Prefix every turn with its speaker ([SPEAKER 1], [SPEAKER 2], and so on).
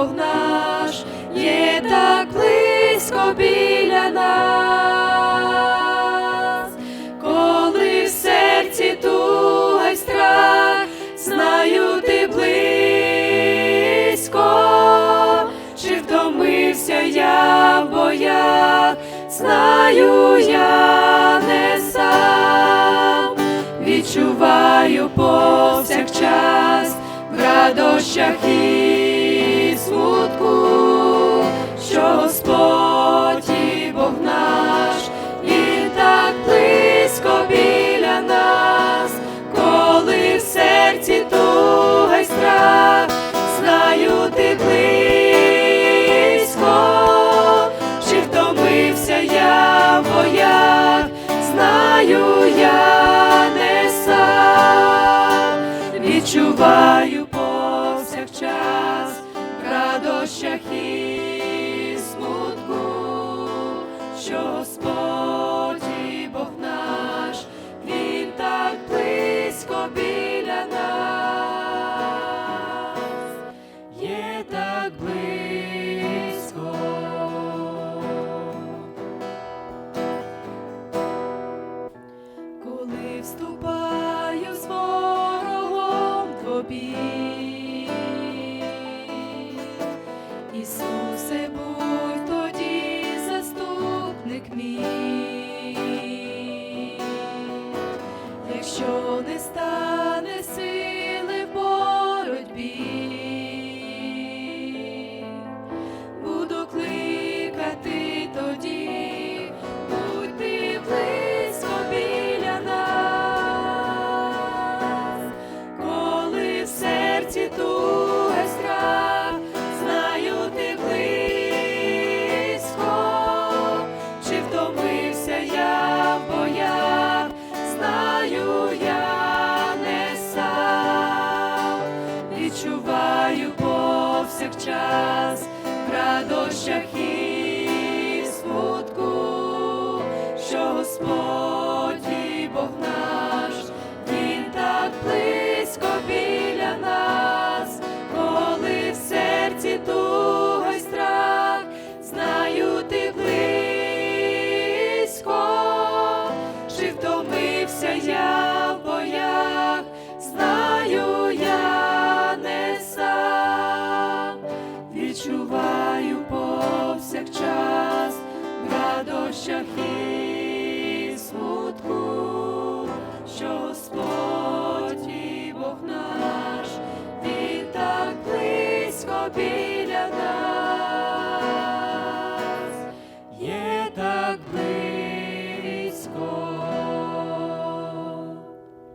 [SPEAKER 1] Бог наш є так близько біля нас, коли в серці туга й страх, знаю ти близько, чи втомився я в боях, знаю я не сам, відчуваю повсякчас в радощах і смутку, що Господь і Бог наш, Він так близько біля нас, коли в серці туга й страх, знаю ти близько, чи втомився я в боях, знаю я не сам, відчуваю Господь Бог наш, Він так близько біля нас, є так близько. Коли вступаю з ворогом в обій, Ісусе, тоді заступник мій, якщо не стане сили відчуваю повсякчас в радощах і смутку, що Господь радощах і